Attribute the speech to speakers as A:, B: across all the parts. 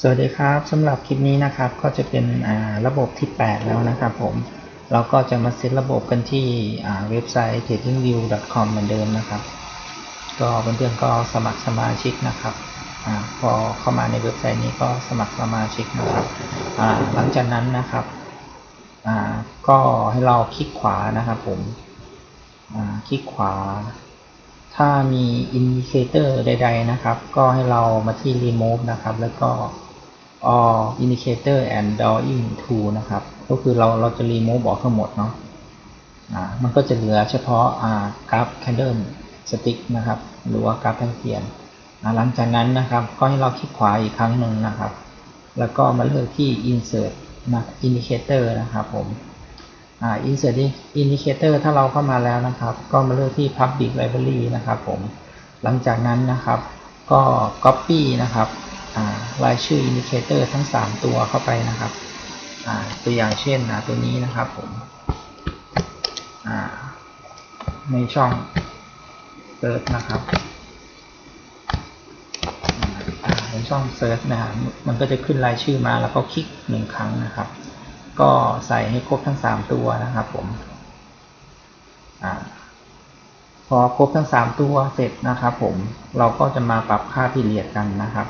A: สวัสดีครับสำหรับคลิปนี้นะครับก็จะเป็นระบบที่ 8 แล้วนะครับผมเราก็จะมาเซตระบบกันที่เว็บไซต์ tradingview.com เหมือนเดิมนะครับ ก็เพื่อนๆก็สมัครสมาชิกนะครับอพอเข้ามาในเว็บไซต์นี้ก็สมัครสมาชิกนะครับหลังจากนั้นนะครับก็ให้เราคลิกขวานะครับผมคลิกขวา ถ้ามีอินดิเคเตอร์ใด ๆ นะครับ ก็ให้เรามาที่ remove นะครับ แล้วก็ all indicator and drawing to นะครับ ก็คือเราเราจะ remove ออกทั้งหมดเนาะอ่ามันก็จะเหลือเฉพาะอ่ากราฟ candle stick นะครับ หรือว่ากราฟแท่งเทียนอ่าหลังจากนั้นนะครับก็ให้เราคลิกขวาอีกครั้งหนึ่งนะครับ แล้วก็มาเลือกที่ insert นะ indicator นะครับผมอ่ insert indicator ถ้าเราเข้ามาแล้วนะครับ ก็มาเลือกที่ public library นะครับผม หลังจากนั้นนะครับ ก็ copy นะครับอ่ารายชื่อ indicator ทั้ง 3 ตัวเข้าไปนะครับอ่าตัวอย่างเช่นนะตัวนี้นะครับผมอ่าในช่อง search นะครับอ่าในช่อง search นะครับมันก็จะขึ้นรายชื่อมาแล้วก็คลิกหนึ่งครั้งนะครับ ก็ใส่ให้ครบทั้ง 3 ตัวนะครับผมอพอครบทั้ง 3 ตัวเสร็จนะครับผมเราก็จะมาปรับค่าพิเรียดกันนะครับ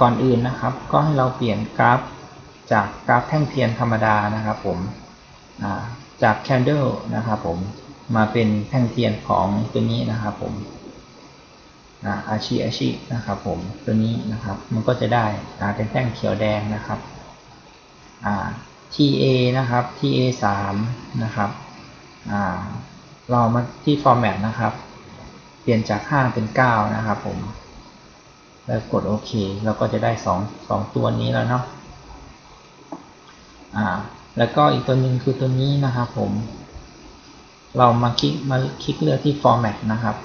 A: ก่อนอื่นนะครับ ก็ให้เราเปลี่ยนกราฟจากกราฟแท่งเทียนธรรมดานะครับผมจาก candle นะครับผมมาเป็นแท่งเทียนของตัวนี้นะครับผมอาชีอาชีนะครับผมตัวนี้นะครับมันก็จะได้เป็นแท่งเขียวแดงนะครับ TA นะครับ TA 3นะครับเรามาที่ format นะครับ เปลี่ยนจาก 5 เป็น 9 นะครับผม แล้วกดโอเคเราก็จะได้ 2 2 ตัวนี้แล้วเนาะอ่าแล้วก็อีกตัวหนึ่งคือตัวนี้นะครับผม เรามาคลิกมาคลิกเลือกที่ format นะครับ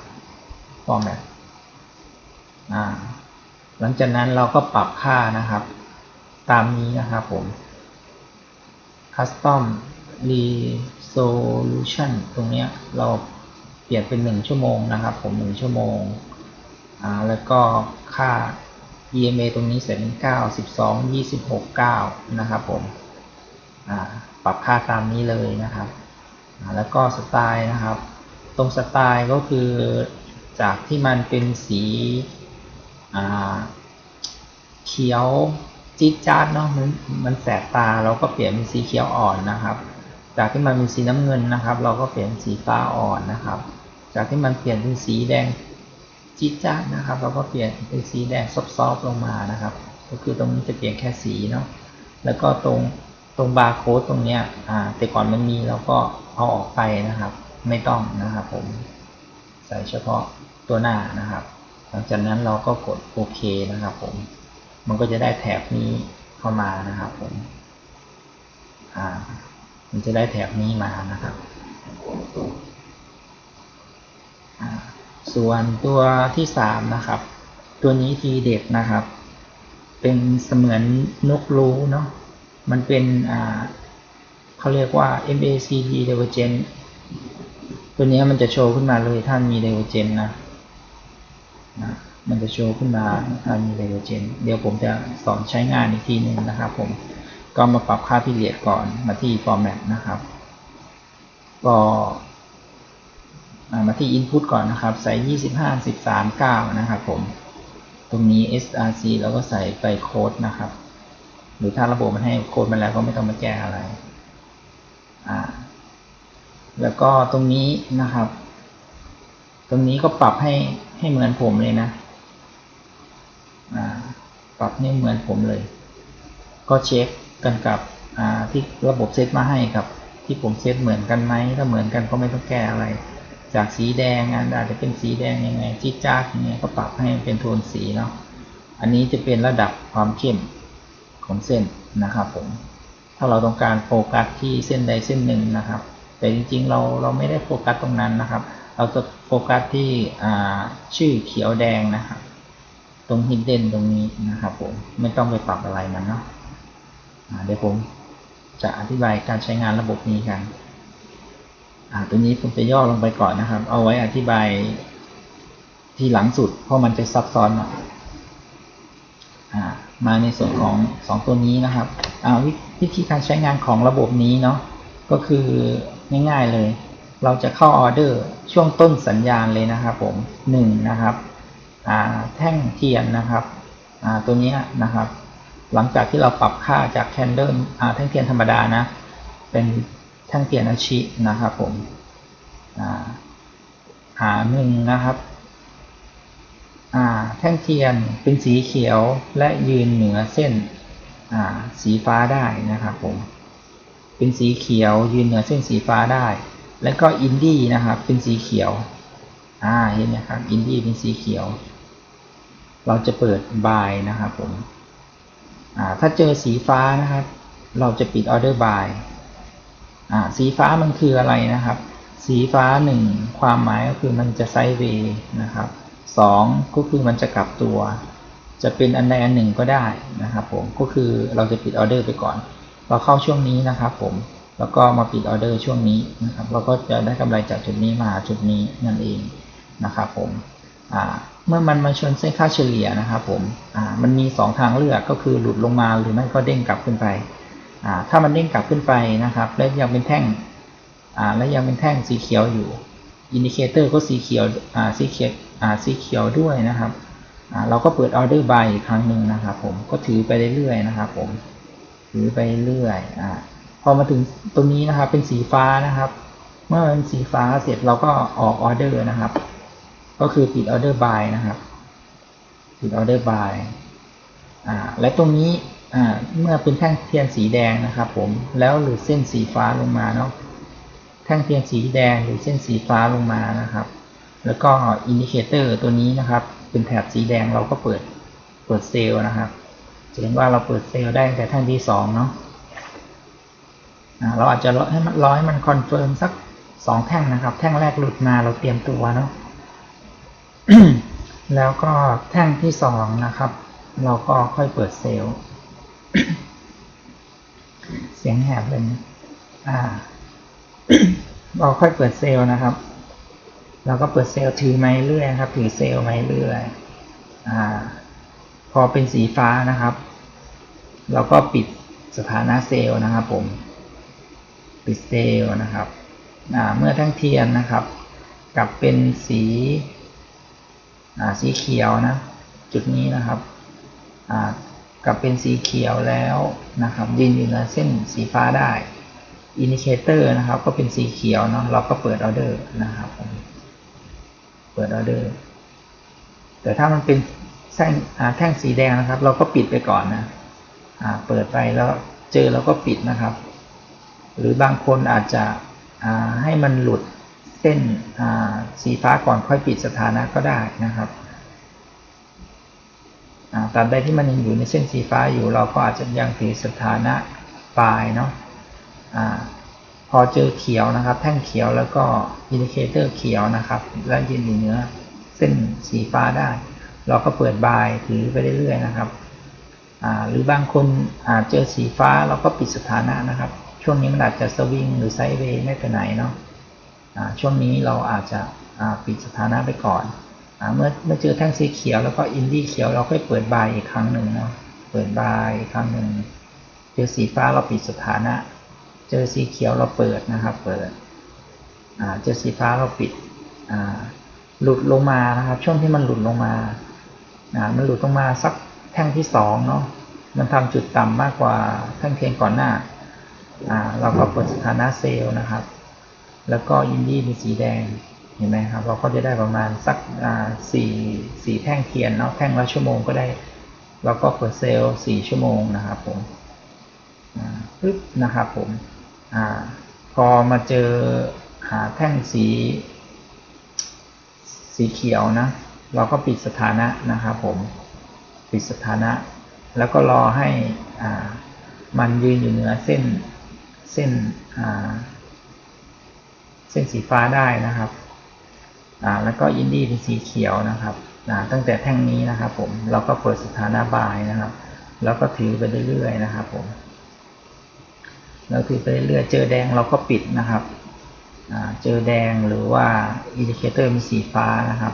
A: format อ่าหลังจากนั้นเราก็ปรับค่านะครับ ตามนี้นะครับผม custom resolution ตรงนี้เราเปลี่ยนเป็น 1 ชั่วโมงนะครับผม 1 ชั่วโมงอ่าแล้วก็ค่า EMA ตรงนี้เสร็จเป็น9 12 26 9 นะครับผมอ่าปรับค่าตามนี้เลยนะครับอ่าแล้วก็สไตล์นะครับ ตรงสไตล์ก็คือจากที่มันเป็นสีอ่าเขียว จี๊ดจ๊าดเนาะมันมันแสบตาเราก็เปลี่ยนเป็นสีเขียวอ่อนนะครับ จากที่มันเป็นสีน้ำเงินนะครับ เราก็เปลี่ยนสีฟ้าอ่อนนะครับ จากที่มันเปลี่ยนเป็นสีแดงจี๊ดจ๊าดนะครับ เราก็เปลี่ยนเป็นสีแดงซอฟๆลงมานะครับ ก็คือตรงนี้จะเปลี่ยนแค่สีเนาะแล้วก็ตรงตรงบาร์โค้ดตรงเนี้ยอ่าแต่ก่อนมันมีเราก็เอาออกไปนะครับ ไม่ต้องนะครับผมใส่เฉพาะตัวหน้านะครับ หลังจากนั้นเราก็กดโอเคนะครับผม มันก็จะได้แถบนี้เข้ามานะครับผมอ่ามันจะได้แถบนี้มานะครับส่วนตัวที่สามนะครับ ตัวนี้ทีเด็ดนะครับ เป็นเสมือนนกรู้เนาะมันเป็นอ่าเขาเรียกว่า MACD divergent ตัวนี้มันจะโชว์ขึ้นมาเลยถ้ามี divergent นะนะ มันจะโชว์ขึ้นมามีเวอร์เจนเดี๋ยวผมจะสอนใช้งานอีกทีหนึ่งนะครับผมก็มาปรับค่าพิเรียดก่อนมาที่ format นะครับ ก็มาที่ input ก่อนนะครับ ใส่ 25 13 9 นะครับผม ตรงนี้ src เราก็ใส่ไปโค้ดนะครับ หรือถ้าระบบมันให้โค้ดมาแล้วก็ไม่ต้องมาแก้อะไร อ่า แล้วก็ตรงนี้นะครับ ตรงนี้ก็ปรับให้ให้เหมือนผมเลยนะ ปรับให้เหมือนผมเลย ก็เช็คกันกับที่ระบบเซตมาให้กับที่ผมเซตเหมือนกันไหมถ้าเหมือนกันก็ไม่ต้องแก้อะไร จากสีแดงอาจจะเป็นสีแดงยังไงจี้จ้าอย่างเงี้ยก็ปรับให้เป็นโทนสีเนาะอันนี้จะเป็นระดับความเข้มของเส้นนะครับผมถ้าเราต้องการโฟกัสที่เส้นใดเส้นหนึ่งนะครับ แต่จริงๆเราเราไม่ได้โฟกัสตรงนั้นนะครับ เราจะโฟกัสที่ชื่อเขียวแดงนะครับ ตรงฮิดเด้นตรงนี้นะครับผมไม่ต้องไปปรับอะไรมันเนาะเดี๋ยวผมจะอธิบายการใช้งานระบบนี้กันตัวนี้ผมจะย่อลงไปก่อนนะครับ เอาไว้อธิบายที่หลังสุด เพราะมันจะซับซ้อนหน่อยมาในส่วนของสองตัวนี้นะครับวิวิธีการใช้งานของระบบนี้เนาะก็คือง่ายๆเลย เราจะเข้าออเดอร์ช่วงต้นสัญญาณเลยนะครับผมหนึ่งนะครับ แท่งเทียนนะครับตัวนี้นะครับ หลังจากที่เราปรับค่าจากแคนเดิลแท่งเทียนธรรมดานะ เป็นแท่งเทียนอาชินะครับผมหาหนึ่งนะครับแท่งเทียนเป็นสีเขียวและยืนเหนือเส้นสีฟ้าได้นะครับผมเป็นสีเขียวยืนเหนือเส้นสีฟ้าได้ แล้วก็อินดี้นะครับเป็นสีเขียวอ่าเห็นไหมครับอินดี้เป็นสีเขียว เราจะเปิดบายนะครับผมถ้าเจอสีฟ้านะครับ เราจะปิดออเดอร์บายสีฟ้ามันคืออะไรนะครับ สีฟ้าหนึ่งความหมายก็คือมันจะไซด์เวย์นะครับสองก็คือมันจะกลับตัว จะเป็นอันใดอันหนึ่งก็ได้นะครับผมก็คือเราจะปิดออเดอร์ไปก่อน เราเข้าช่วงนี้นะครับผมแล้วก็มาปิดออเดอร์ช่วงนี้นะครับ เราก็จะได้กำไรจากจุดนี้มาจุดนี้นั่นเองนะครับผมอ่า เมื่อมันมาชนเส้นค่าเฉลี่ยนะครับผมอ่ามันมี 2 ทางเลือกก็คือหลุดลงมาหรือไม่ก็เด้งกลับขึ้นไปอ่าถ้ามันเด้งกลับขึ้นไปนะครับ และยังเป็นแท่งอ่าและยังเป็นแท่งสีเขียวอยู่อินดิเคเตอร์ก็สีเขียวอ่าสีเขียวอ่าสีเขียวด้วยนะครับอ่าเราก็เปิดออเดอร์บายอีกครั้งหนึ่งนะครับผมก็ถือไปเรื่อยๆนะครับผมถือไปเรื่อยอ่าพอมาถึงตรงนี้นะครับเป็นสีฟ้านะครับ เมื่อเป็นสีฟ้าเสร็จเราก็ออกออเดอร์นะครับ ก็คือปิดออเดอร์บายนะครับ ปิดออเดอร์บายอ่าและตรงนี้อ่าเมื่อเป็นแท่งเทียนสีแดงนะครับผมแล้วหรือเส้นสีฟ้าลงมาเนาะแท่งเทียนสีแดงหรือเส้นสีฟ้าลงมานะครับ แล้วก็อินดิเคเตอร์ตัวนี้นะครับ เป็นแถบสีแดงเราก็เปิดเปิดเซลล์นะครับจะเห็นว่าเราเปิดเซลล์ได้ตั้งแต่แท่งที่สองเนาะเราอาจจะรอให้มันรอให้มันคอนเฟิร์มสักสองแท่งนะครับ แท่งแรกหลุดมาเราเตรียมตัวเนาะ แล้วก็แท่งที่สองนะครับ เราก็ค่อยเปิดเซลล์ เสียงแหบเลยนอ่า เราค่อยเปิดเซลล์นะครับ เราก็เปิดเซลล์ถือไม้เรื่อยครับ ถือเซลล์ไม้เรื่อยอ่า พอเป็นสีฟ้านะครับ เราก็ปิดสถานะเซลล์นะครับผม ปิดเซลล์นะครับเมื่อแท่งเทียนนะครับ กลับเป็นสี สีเขียวนะ จุดนี้นะครับกลับเป็นสีเขียวแล้วนะครับยืนอยู่ในเส้นสีฟ้าได้อินดิเคเตอร์นะครับ ก็เป็นสีเขียวเนาะเราก็เปิดออเดอร์นะครับเปิดออเดอร์แต่ถ้ามันเป็นแท่งแท่งสีแดงนะครับ เราก็ปิดไปก่อนนะเปิดไปแล้วเจอเราก็ปิดนะครับ หรือบางคนอาจจะให้มันหลุด เส้นสีฟ้าก่อนค่อยปิดสถานะก็ได้นะครับตาบใดที่มันยังอยู่ในเส้นสีฟ้าอยู่เราก็อาจจะยังถือสถานะปลายเนาะพอเจอเขียวนะครับ แท่งเขียวแล้วก็อินดิเคเตอร์เขียวนะครับ และยืนอยู่เนื้อเส้นสีฟ้าได้ เราก็เปิดบายถือไปเรื่อยๆนะครับหรือบางคนเจอสีฟ้าเราก็ปิดสถานะนะครับ ช่วงนี้มันอาจจะสวิงหรือไซด์เวย์ไม่ไปไหนเนาะ ช่วงนี้เราอาจจะปิดสถานะไปก่อนเมื่อเมื่อเจอแท่งสีเขียวแล้วก็อินดี้เขียวเราค่อยเปิดบายอีกครั้งหนึ่งเนาะเปิดบายครั้งหนึ่งเจอสีฟ้าเราปิดสถานะ เจอสีเขียวเราเปิดนะครับเปิดเจอสีฟ้าเราปิดหลุดลงมานะครับ ช่วงที่มันหลุดลงมามันหลุดลงมาสักแท่งที่สองเนาะมันทำจุดต่ำมากกว่าแท่งเทียนก่อนหน้าเราก็เปิดสถานะเซลล์นะครับ แล้วก็อินดี้เป็นสีแดงเห็นไหมครับเราก็จะได้ประมาณสักสี่สี่แท่งเทียนเนาะแท่งละชั่วโมงก็ได้เราก็เปิดเซลล์สี่ชั่วโมงนะครับผมปึ๊บนะครับผมอพอมาเจอหาแท่งสีสีเขียวนะ เราก็ปิดสถานะนะครับผมปิดสถานะ แล้วก็รอให้มันยืนอยู่เหนือเส้นเส้น ส้นสีฟ้าได้นะครับแล้วก็อินดี้เป็นสีเขียวนะครับตั้งแต่แท่งนี้นะครับ ผมเราก็เปิดสถานะบายนะครับ แล้วก็ถือไปเรื่อยๆนะครับ ผมเราถือไปเรื่อยๆเจอแดงเราก็ปิดนะครับเจอแดงหรือว่าอินดิเคเตอร์มีสีฟ้านะครับ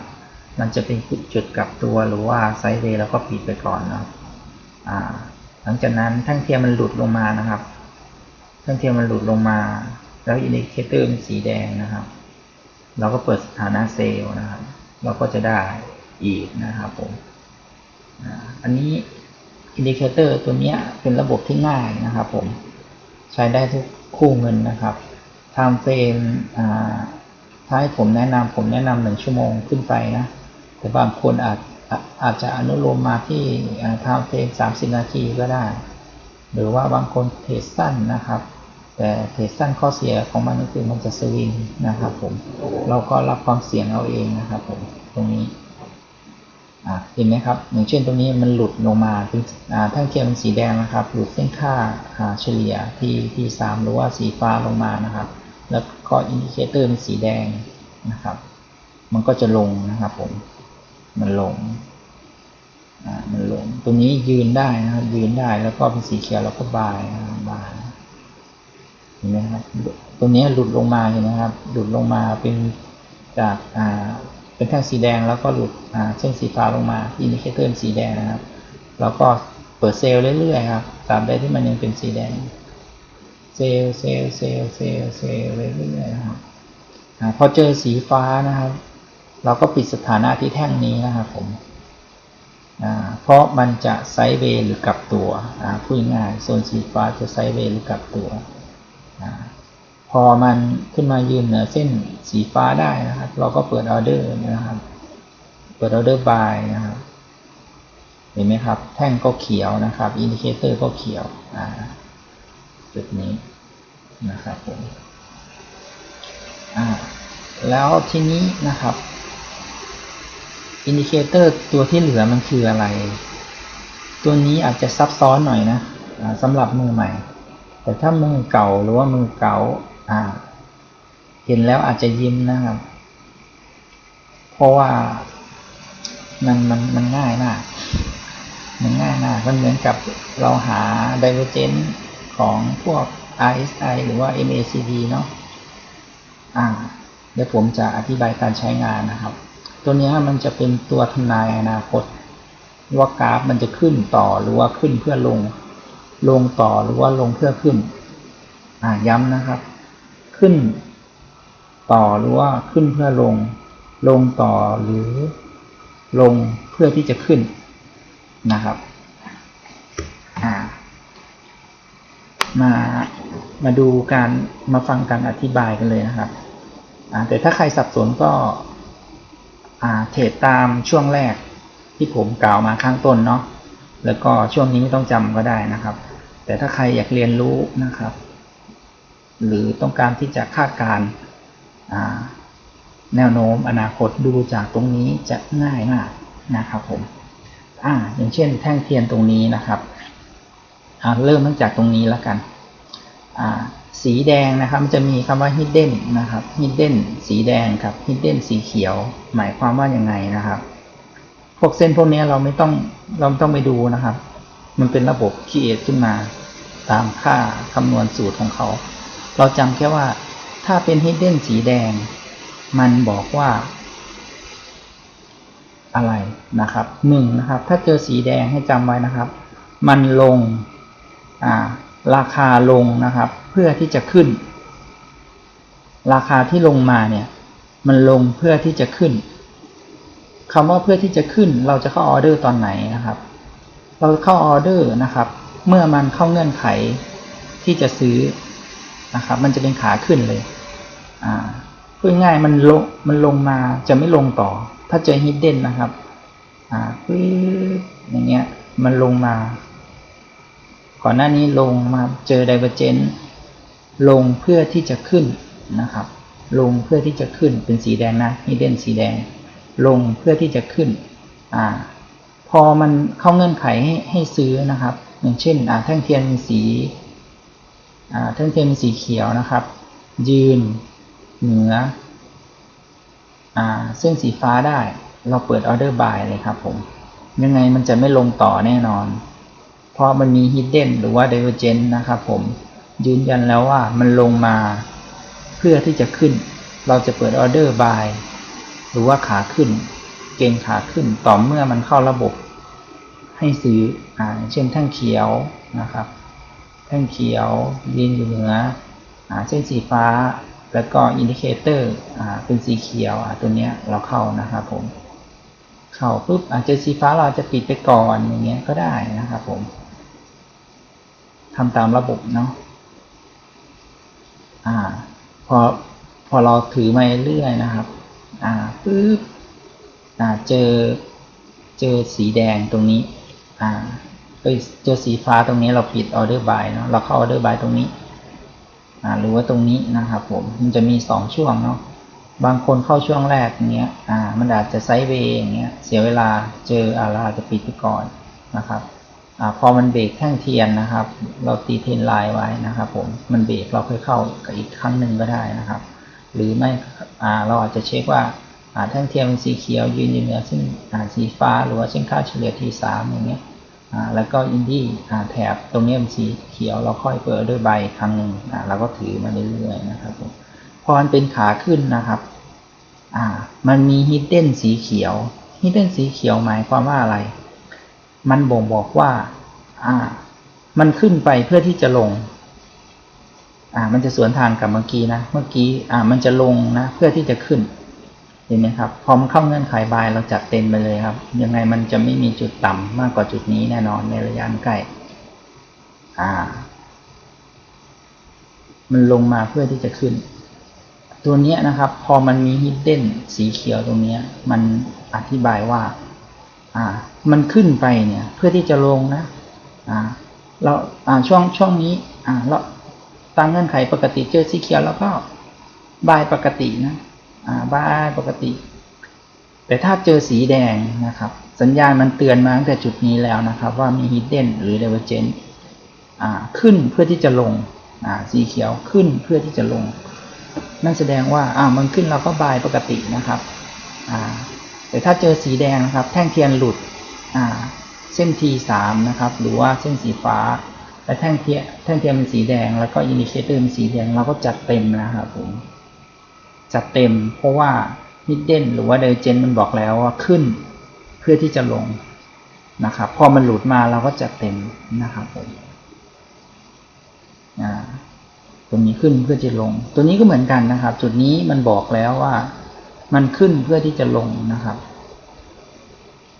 A: มันจะเป็นจุดกลับตัวหรือว่าไซด์เวย์เราก็ปิดไปก่อนนะครับหลังจากนั้นแท่งเทียนมันหลุดลงมานะครับแท่งเทียนมันหลุดลงมา แล้วอินดิเคเตอร์เป็นสีแดงนะครับ เราก็เปิดสถานะเซลล์นะครับ เราก็จะได้อีกนะครับผมอันนี้อินดิเคเตอร์ตัวนี้เป็นระบบที่ง่ายนะครับผม ใช้ได้ทุกคู่เงินนะครับ time frame อ่าถ้าให้ผมแนะนำผมแนะนำหนึ่งชั่วโมงขึ้นไปนะ แต่บางคนอาจอาจจะอนุโลมมาที่อ่า time frame 30 นาทีก็ได้ หรือว่าบางคนเทรดสั้นนะครับ แต่เทรดสั้นข้อเสียของมันก็คือมันจะสวิงนะครับผม เราก็รับความเสี่ยงเอาเองนะครับผมตรงนี้เห็นไหมครับอย่างเช่นตรงนี้มันหลุดลงมาเป็นแท่งเทียนเป็นสีแดงนะครับ หลุดเส้นค่าอาเฉลี่ยที่ที่สามหรือว่าสีฟ้าลงมานะครับ แล้วก็อินดิเคเตอร์เป็นสีแดงนะครับ มันก็จะลงนะครับผมมันลงมันลง ตรงนี้ยืนได้นะครับยืนได้แล้วก็เป็นสีเขียวแล้วก็บายนะครับบาย เห็นไหมครับตรงนี้หลุดลงมาเห็นไหมครับหลุดลงมาเป็นจากอ่าเป็นแท่งสีแดงแล้วก็หลุดอ่าเส้นสีฟ้าลงมาอินดิเคเตอร์สีแดงนะครับ แล้วก็เปิดเซลล์เรื่อยๆครับตามใดที่มันยังเป็นสีแดงเซลล์เซลล์เซลล์เซลล์เซลล์เรื่อยๆนะครับอพอเจอสีฟ้านะครับ เราก็ปิดสถานะที่แท่งนี้นะครับผมเพราะมันจะไซด์เวย์หรือกลับตัวพูดง่ายๆโซนสีฟ้าจะไซด์เวย์หรือกลับตัว พอมันขึ้นมายืนเหนือเส้นสีฟ้าได้นะครับ เราก็เปิดออเดอร์นะครับ เปิดออเดอร์บายนะครับ เห็นไหมครับ แท่งก็เขียวนะครับ อินดิเคเตอร์ก็เขียวจุดนี้นะครับผมแล้วทีนี้นะครับ อินดิเคเตอร์ตัวที่เหลือมันคืออะไร ตัวนี้อาจจะซับซ้อนหน่อยนะสำหรับมือใหม่ แต่ถ้ามือเก่าหรือว่ามือเก่าอ่า เห็นแล้วอาจจะยิ้มนะครับ เพราะว่ามันมันมันง่ายมาก มันง่ายมาก มันเหมือนกับเราหา divergence ของพวก RSI หรือว่า MACD เนาะอ่า เดี๋ยวผมจะอธิบายการใช้งานนะครับ ตัวเนี้ยมันจะเป็นตัวทำนายอนาคต ว่ากราฟมันจะขึ้นต่อหรือว่าขึ้นเพื่อลง ลงต่อหรือว่าลงเพื่อขึ้น อ่าย้ำนะครับ ขึ้น ต่อหรือว่าขึ้นเพื่อลง ลงต่อหรือ ลงเพื่อที่จะขึ้นนะครับ อ่า มา มาดูการมาฟังการอธิบายกันเลยนะครับ อ่า แต่ถ้าใครสับสนก็ อ่า เทรดตามช่วงแรกที่ผมกล่าวมาข้างต้นเนาะแล้วก็ช่วงนี้ไม่ต้องจำก็ได้นะครับ แต่ถ้าใครอยากเรียนรู้นะครับ หรือต้องการที่จะคาดการณ์แนวโน้มอนาคตดูจากตรงนี้จะง่ายมากนะครับผมอ่าอย่างเช่นแท่งเทียนตรงนี้นะครับเริ่มตั้งจากตรงนี้แล้วกัน สีแดงนะครับมันจะมีคำว่า hidden นะครับ hidden สีแดงครับ hidden สีเขียว หมายความว่ายังไงนะครับ พวกเส้นพวกนี้เราไม่ต้องเราไม่ต้องไปดูนะครับ มันเป็นระบบคิดขึ้นมา ตามค่าคำนวณสูตรของเขา เราจำแค่ว่า ถ้าเป็น hidden สีแดง มันบอกว่า อะไรนะครับหนึ่งนะครับ ถ้าเจอสีแดงให้จำไว้นะครับ มันลงอ่าราคาลงนะครับ เพื่อที่จะขึ้น ราคาที่ลงมาเนี่ย มันลงเพื่อที่จะขึ้นคำว่าเพื่อที่จะขึ้นเราจะเข้าออเดอร์ตอนไหนนะครับ เราเข้าออเดอร์นะครับ เมื่อมันเข้าเงื่อนไขที่จะซื้อนะครับ มันจะเป็นขาขึ้นเลยอ่าพูดง่ายมันลงมันลงมาจะไม่ลงต่อ ถ้าเจอฮิดเด้นนะครับ อ่าปึ๊บอย่างเงี้ย มันลงมา ก่อนหน้านี้ลงมาเจอ divergence ลงเพื่อที่จะขึ้นนะครับ ลงเพื่อที่จะขึ้นเป็นสีแดงนะ hidden สีแดง ลงเพื่อที่จะขึ้น อ่า พอมันเข้าเงื่อนไขให้ให้ซื้อนะครับ อย่างเช่นแท่งเทียนมีสีแท่งเทียนมีสีเขียวนะครับ ยืนเหนืออเส้นสีฟ้าได้ เราเปิดออเดอร์บายเลยครับผม ยังไงมันจะไม่ลงต่อแน่นอน เพราะมันมี hidden หรือว่า divergence นะครับผมยืนยันแล้วว่ามันลงมาเพื่อที่จะขึ้น เราจะเปิดออเดอร์บายหรือว่าขาขึ้น เกณฑ์ขาขึ้นต่อเมื่อมันเข้าระบบ ให้ซื้ออเช่นแท่งเขียวนะครับ แท่งเขียวยืนอยู่เหนืออเส้นสีฟ้า แล้วก็อินดิเคเตอร์เป็นสีเขียวตัวเนี้ยเราเข้านะครับผม เข้าปุ๊บอาจจะสีฟ้าเราจะปิดไปก่อนอย่างเงี้ยก็ได้นะครับผมทำตามระบบเนาะอ่าพอพอเราถือมาเรื่อยนะครับ อ่าปุ๊บ เจอเจอสีแดงตรงนี้อ่าเอ้ยเจอสีฟ้าตรงนี้เราปิดออเดอร์บายเนาะเราเข้าออเดอร์บายตรงนี้อ่าหรือว่าตรงนี้นะครับผมมันจะมีสองช่วงเนาะบางคนเข้าช่วงแรกอย่างเงี้ยอ่ามันอาจจะไซด์เวย์อย่างเงี้ยเสียเวลาเจออาราจะปิดไปก่อนนะครับอ่าพอมันเบรกแท่งเทียนนะครับ เราตีเทนไลน์ไว้นะครับผมมันเบรกเราค่อยเข้าอีกครั้งหนึ่งก็ได้นะครับ หรือไม่อ่าเราอาจจะเช็คว่า อ่าแท่งเทียนเป็นสีเขียวยืนอยู่เหนือเส้นอ่าสีฟ้าหรือว่าเส้นค่าเฉลี่ยทีสามอย่างเงี้ยอ่าแล้วก็อินดี้อ่าแถบตรงนี้เป็นสีเขียวเราค่อยเปิดด้วยใบครั้งหนึ่งอ่าเราก็ถือมาเรื่อยๆนะครับผมพอมันเป็นขาขึ้นนะครับอ่ามันมีฮิดเด้นสีเขียวฮิดเด้นสีเขียวหมายความว่าอะไร มันบ่งบอกว่าอ่ามันขึ้นไปเพื่อที่จะลงอ่ามันจะสวนทางกับเมื่อกี้นะเมื่อกี้อ่ามันจะลงนะเพื่อที่จะขึ้น ห็นไหมครับ พอมันเข้าเงื่อนไขบายเราจัดเต็มไปเลยครับ ยังไงมันจะไม่มีจุดต่ำมากกว่าจุดนี้แน่นอนในระยะใกล้ อ่า มันลงมาเพื่อที่จะขึ้น ตัวนี้นะครับ พอมันมีฮิดเด้นสีเขียวตรงนี้มันอธิบายว่า อ่า มันขึ้นไปเนี่ย เพื่อที่จะลงนะ อ่า เราอ่าช่วงช่วงนี้ อ่าเราตามเงื่อนไขปกติเจอสีเขียวแล้วก็บายปกตินะ บ้าปกติ แต่ถ้าเจอสีแดงนะครับ สัญญาณมันเตือนมาตั้งแต่จุดนี้แล้วนะครับ ว่ามี hidden หรือ divergent อขึ้นเพื่อที่จะลงสีเขียวขึ้นเพื่อที่จะลง นั่นแสดงว่าอ่ามันขึ้นเราก็บายปกตินะครับแต่ถ้าเจอสีแดงนะครับ แท่งเทียนหลุดเส้น T3 นะครับ หรือว่าเส้นสีฟ้าและแท่งเทียนแท่งเทียนเป็นสีแดง แล้วก็อินดิเคเตอร์เป็นสีแดงเราก็จัดเต็มนะครับผม จัดเต็ม เพราะว่า hidden หรือว่า divergent มันบอกแล้วว่าขึ้นเพื่อที่จะลงนะครับ พอมันหลุดมาเราก็จัดเต็มนะครับผมอ่าตัวนี้ขึ้นเพื่อจะลง ตัวนี้ก็เหมือนกันนะครับ จุดนี้มันบอกแล้วว่า มันขึ้นเพื่อที่จะลงนะครับ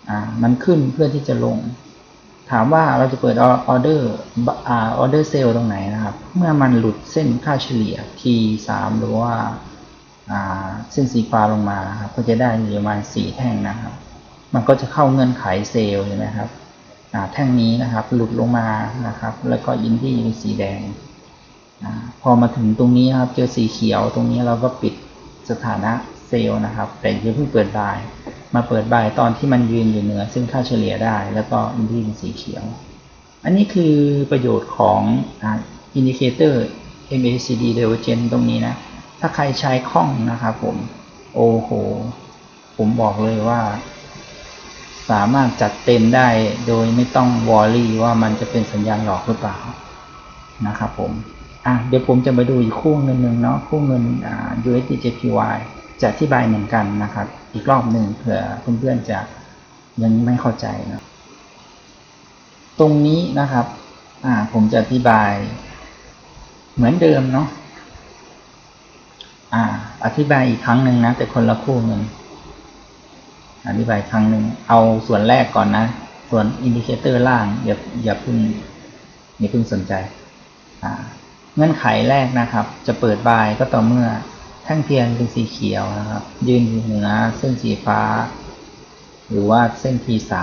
A: อ่า มันขึ้นเพื่อที่จะลง ถามว่าเราจะเปิดออเดอร์อ่าออเดอร์เซลล์ตรงไหนนะครับ เมื่อมันหลุดเส้นค่าเฉลี่ย T 3หรือว่า เส้นสีฟ้าลงมาครับก็จะได้อยู่ประมาณสี่แท่งนะครับ มันก็จะเข้าเงื่อนไขเซลล์ใช่ไหมครับแท่งนี้นะครับหลุดลงมานะครับ แล้วก็อินดี้เป็นสีแดงอพอมาถึงตรงนี้ครับเจอสีเขียวตรงนี้เราก็ปิดสถานะเซลล์นะครับ แต่ย่าเพิ่งเปิดบาย มาเปิดบายตอนที่มันยืนอยู่เหนือ ซึ่งค่าเฉลี่ยได้ แล้วก็อินดี้เป็นสีเขียว อันนี้คือประโยชน์ของอินดิเคเตอร์ MACD divergence ตรงนี้นะ ถ้าใครใช้คล่องนะครับผม โอ้โห ผมบอกเลยว่า สามารถจัดเต็มได้โดยไม่ต้องวอรี่ว่ามันจะเป็นสัญญาณหลอกหรือเปล่านะครับผม อะเดี๋ยวผมจะมาดูอีกคู่เงินหนึ่งเนาะคู่เงินอ่า USD JPY จะอธิบายเหมือนกันนะครับ อีกรอบหนึ่งเผื่อเพื่อนๆจะยังไม่เข้าใจนะตรงนี้นะครับ อ่า ผมจะอธิบายเหมือนเดิมเนาะ อ่า อธิบายอีกครั้งหนึ่งนะ แต่คนละคู่หนึ่งอธิบายครั้งหนึ่ง เอาส่วนแรกก่อนนะ ส่วนอินดิเคเตอร์ล่างอย่าอย่าเพิ่งอย่าเพิ่งสนใจ อ่า เงื่อนไขแรกนะครับ จะเปิดบายก็ต่อเมื่อแท่งเทียนเป็นสีเขียวนะครับ ยืนอยู่เหนือเส้นสีฟ้า หรือว่าเส้น T3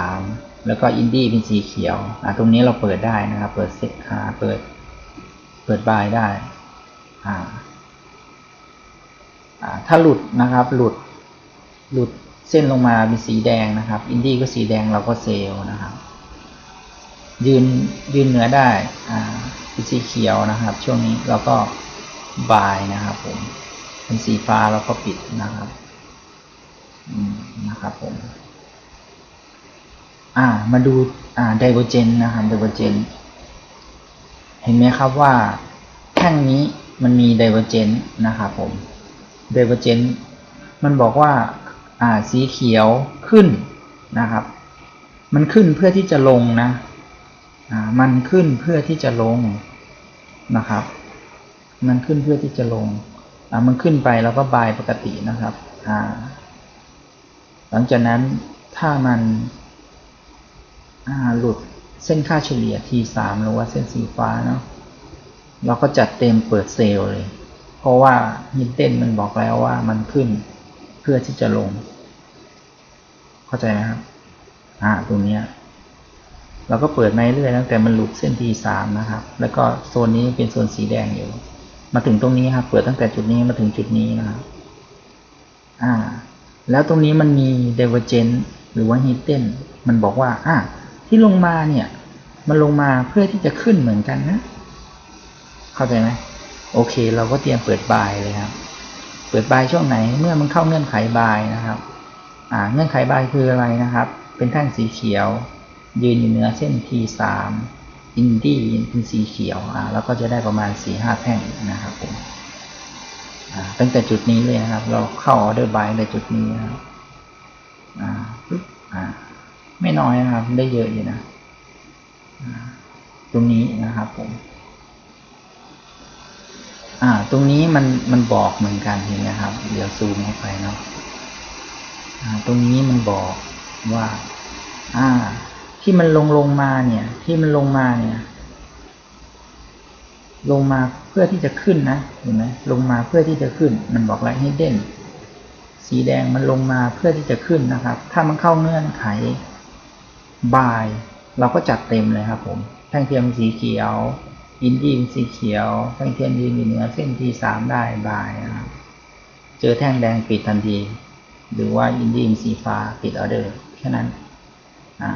A: แล้วก็อินดี้เป็นสีเขียว อ่า ตรงนี้เราเปิดได้นะครับ เปิดเซ็ตอ่าเปิด เปิดบายได้ อ่า ถ้าหลุดนะครับหลุดหลุดเส้นลงมาเป็นสีแดงนะครับ อินดี้ก็สีแดงเราก็เซลนะครับ ยืนยืนเหนือได้อ่าเป็นสีเขียวนะครับ ช่วงนี้เราก็บายนะครับ ผมเป็นสีฟ้าเราก็ปิดนะครับอืมนะครับผมอ่ามาดูอ่าไดเวอร์เจนนะครับไดเวอร์เจนเห็นไหมครับว่าแท่งนี้มันมี divergent นะครับผม divergent มันบอกว่าอ่าสีเขียวขึ้นนะครับ มันขึ้นเพื่อที่จะลงนะอ่ามันขึ้นเพื่อที่จะลงนะครับ มันขึ้นเพื่อที่จะลงอ่ามันขึ้นไปแล้วก็บายปกตินะครับอ่าหลังจากนั้นถ้ามันอ่าหลุดเส้นค่าเฉลี่ย T3 หรือว่าเส้นสีฟ้าเนาะเราก็จัดเต็มเปิดเซลล์เลย ราะว่าฮินเต้นมันบอกแล้วว่ามันขึ้นเพื่อที่จะลง เข้าใจไหมครับอ่าตรงนี้เราก็เปิดมาเรื่อยตั้งแต่มันหลุดเส้น T3 นะครับ แล้วก็โซนนี้เป็นโซนสีแดงอยู่ มาถึงตรงนี้ครับ เปิดตั้งแต่จุดนี้มาถึงจุดนี้นะครับอ่า แล้วตรงนี้มันมี divergence หรือว่า hidden มันบอกว่า อ่าที่ลงมาเนี่ย มันลงมาเพื่อที่จะขึ้นเหมือนกันนะ เข้าใจไหม โอเค เราก็เตรียมเปิดบายเลยครับ เปิดบายช่วงไหนเมื่อมันเข้าเงื่อนไขบายนะครับ อ่าเงื่อนไขบายคืออะไรนะครับ เป็นแท่งสีเขียว ยืนอยู่เหนือเส้น T3 อินดี้เป็นสีเขียวอ่าแล้วก็จะได้ประมาณ4-5แท่งนะครับผมอ่าตั้งแต่จุดนี้เลยนะครับ เราเข้าออเดอร์บายในจุดนี้นะครับอ่าปึ๊บอ่าไม่น้อยนะครับ ได้เยอะอยู่นะตรงนี้นะครับผม อ่า ตรงนี้มันมันบอกเหมือนกันเห็นไหมครับ เดี๋ยวซูมเข้าไปเนาะอ่า ตรงนี้มันบอกว่า อ่า ที่มันลงลงมาเนี่ย ที่มันลงมาเนี่ย ลงมาเพื่อที่จะขึ้นนะเห็นไหมลงมาเพื่อที่จะขึ้น มันบอกอะไรให้เด่น สีแดงมันลงมาเพื่อที่จะขึ้นนะครับ ถ้ามันเข้าเงื่อนไขบาย เราก็จัดเต็มเลยครับผม แท่งเทียมสีเขียว อินดี้เป็นสีเขียวแท่งเทียมยืนอยู่เหนือเส้นทีสามได้บายนะครับเจอแท่งแดงปิดทันที หรือว่าอินดี้เป็นสีฟ้าปิดออเดอร์แค่นั้นอ่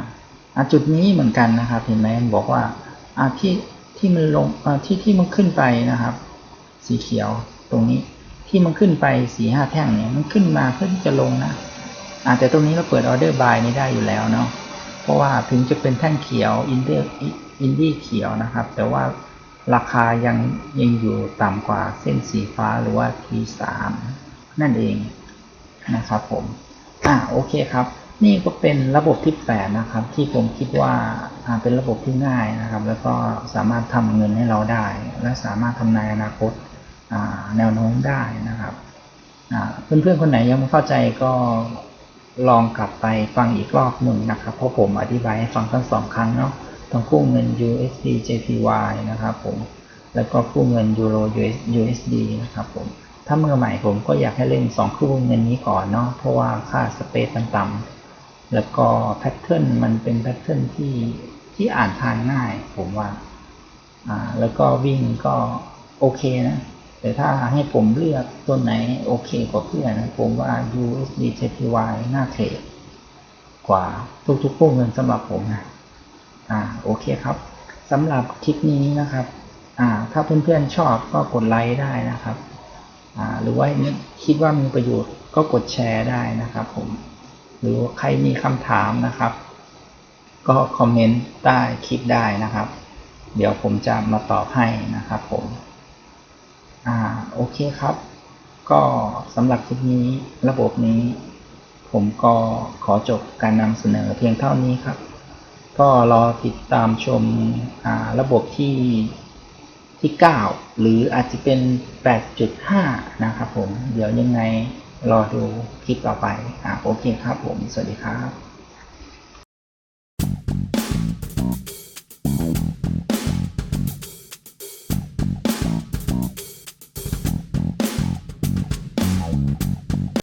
A: าจุดนี้เหมือนกันนะครับ เห็นไหมบอกว่าอ่าที่ที่มันลงอ่าที่ที่มันขึ้นไปนะครับ สีเขียวตรงนี้ที่มันขึ้นไปสีห้าแท่งเนี่ยมันขึ้นมาเพื่อที่จะลงนะอ่าแต่ตรงนี้เราเปิดออเดอร์บายนี้ได้อยู่แล้วเนาะเพราะว่าถึงจะเป็นแท่งเขียวอินเดอร์อินดี้เขียวนะครับ แต่ว่า ราคายังยังอยู่ต่ำกว่าเส้นสีฟ้าหรือว่า T3 นั่นเองนะครับผม อ่าโอเคครับ นี่ก็เป็นระบบที่8นะครับ ที่ผมคิดว่าอ่าเป็นระบบที่ง่ายนะครับ แล้วก็สามารถทำเงินให้เราได้ และสามารถทำนายอนาคตอ่าแนวโน้มได้นะครับอ่าเพื่อนๆคนไหนยังไม่เข้าใจก็ลองกลับไปฟังอีกรอบหนึ่งนะครับ เพราะผมอธิบายให้ฟังทั้งสองครั้งเนาะ ทั้งคู่เงิน USD JPY นะครับผม แล้วก็คู่เงิน Euro USD นะครับผม ถ้าเมื่อใหม่ผมก็อยากให้เล่น 2 คู่เงินนี้ก่อนเนาะ เพราะว่าค่าสเปซมันต่ำแล้วก็แพทเทิร์นมันเป็นแพทเทิร์นที่ที่อ่านทานง่ายผมว่า อ่า แล้วก็วิ่งก็โอเคนะแต่ถ้าให้ผมเลือกตัวไหนโอเคกว่าเพื่อนนะผมว่า USD JPY น่าเทรดกว่าทุกๆคู่เงินสำหรับผมนะ อ่าโอเคครับสำหรับคลิปนี้นะครับอ่าถ้าเพื่อนๆชอบก็กดไลค์ได้นะครับอ่าหรือว่าคิดว่ามีประโยชน์ก็กดแชร์ได้นะครับผมหรือว่าใครมีคำถามนะครับ ก็คอมเมนต์ใต้คลิปได้นะครับ เดี๋ยวผมจะมาตอบให้นะครับผมอ่าโอเคครับ ก็สำหรับคลิปนี้ระบบนี้ ผมก็ขอจบการนำเสนอเพียงเท่านี้ครับ ก็รอติดตามชมระบบที่ที่ 9 หรืออาจจะเป็น 8.5 นะครับผม เดี๋ยวยังไงรอดูคลิปต่อไปอ่าโอเคครับผม สวัสดีครับ